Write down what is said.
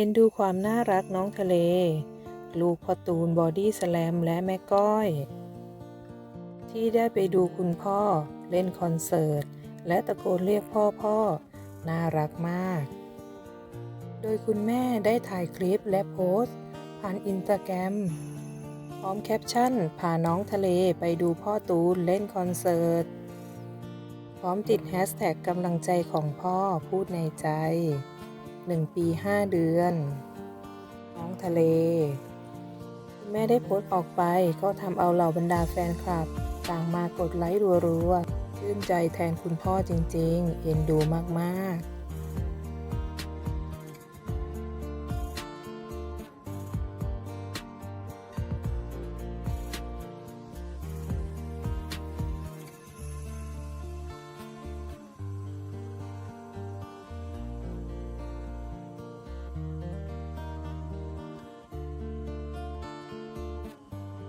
เอ็นดูความน่ารักน้องทะเล ลูกพ่อตูนบอดี้สแลมและแม่ก้อย ที่ได้ไปดูคุณพ่อเล่นคอนเสิร์ต และตะโกนเรียกพ่อพ่อ น่ารักมาก โดยคุณแม่ได้ถ่ายคลิปและโพสต์ ผ่านอินสตาแกรมพร้อมแคปชั่นพาน้องทะเลไปดูพ่อตูนเล่นคอนเสิร์ต พร้อมติดแฮชแท็กกำลังใจของพ่อพูดในใจ 1 ปี 5 เดือน น้องทะเล แม่ได้โพสต์ออกไปก็ทำเอาเหล่าบรรดาแฟนคลับ ต่างมากดไลค์รัวๆชื่นใจแทนคุณพ่อจริงๆ เอ็นดูมากๆ